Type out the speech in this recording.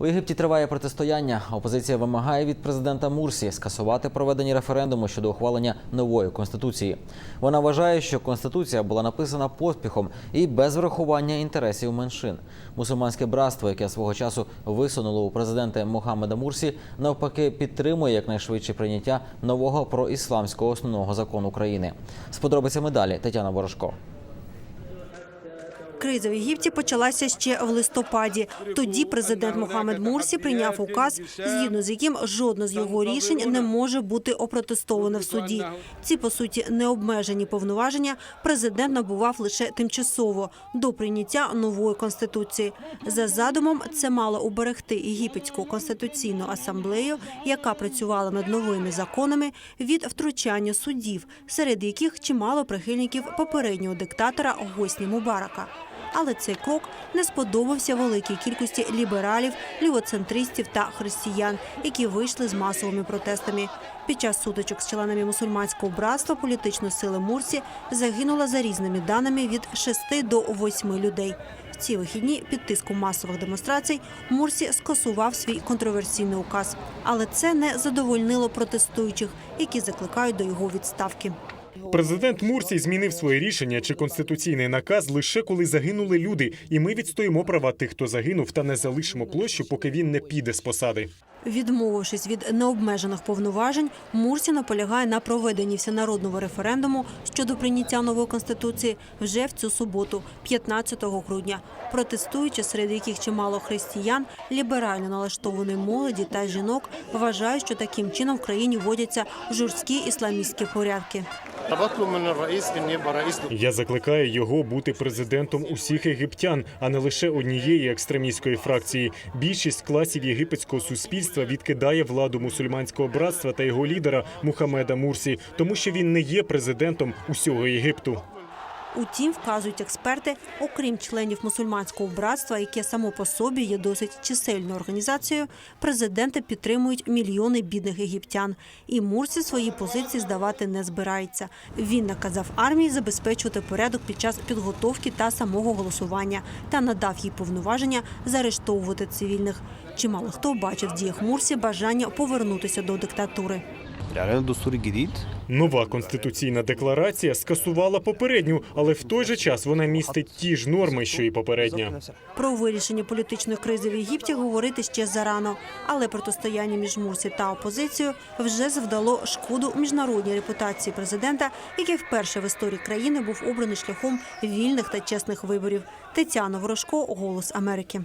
У Єгипті триває протистояння. Опозиція вимагає від президента Мурсі скасувати проведені референдуми щодо ухвалення нової конституції. Вона вважає, що конституція була написана поспіхом і без врахування інтересів меншин. Мусульманське братство, яке свого часу висунуло у президента Мохаммеда Мурсі, навпаки підтримує якнайшвидше прийняття нового проісламського основного закону країни. З подробицями далі Тетяна Ворожко. Криза в Єгипті почалася ще в листопаді. Тоді президент Мохамед Мурсі прийняв указ, згідно з яким жодне з його рішень не може бути опротестоване в суді. Ці по суті необмежені повноваження президент набував лише тимчасово до прийняття нової конституції. За задумом, це мало уберегти єгипетську конституційну асамблею, яка працювала над новими законами від втручання судів, серед яких чимало прихильників попереднього диктатора Госні Мубарака. Але цей крок не сподобався великій кількості лібералів, лівоцентристів та християн, які вийшли з масовими протестами. Під час сутичок з членами мусульманського братства політичної сили Мурсі загинуло за різними даними від 6 до 8 людей. В ці вихідні під тиском масових демонстрацій Мурсі скасував свій контроверсійний указ, але це не задовольнило протестуючих, які закликають до його відставки. Президент Мурсій змінив своє рішення чи конституційний наказ лише коли загинули люди, і ми відстоїмо права тих, хто загинув, та не залишимо площу, поки він не піде з посади. Відмовившись від необмежених повноважень, Мурсі наполягає на проведенні всенародного референдуму щодо прийняття нової конституції вже в цю суботу, 15 грудня, протестуючи, серед яких чимало християн, ліберально налаштованої молоді та жінок, вважають, що таким чином в країні вводяться жорсткі ісламістські порядки. Я закликаю його бути президентом усіх єгиптян, а не лише однієї екстремістської фракції. Більшість класів єгипетського суспільства відкидає владу мусульманського братства та його лідера Мухаммеда Мурсі, тому що він не є президентом усього Єгипту. Утім, вказують експерти, окрім членів мусульманського братства, яке само по собі є досить чисельною організацією, президента підтримують мільйони бідних єгиптян. І Мурсі свої позиції здавати не збирається. Він наказав армії забезпечувати порядок під час підготовки та самого голосування та надав їй повноваження заарештовувати цивільних. Чимало хто бачив в діях Мурсі бажання повернутися до диктатури. Нова конституційна декларація скасувала попередню, але в той же час вона містить ті ж норми, що і попередня. Про вирішення політичної кризи в Єгипті говорити ще зарано, але протистояння між Мурсі та опозицією вже завдало шкоду міжнародній репутації президента, який вперше в історії країни був обраний шляхом вільних та чесних виборів. Тетяна Ворожко, Голос Америки.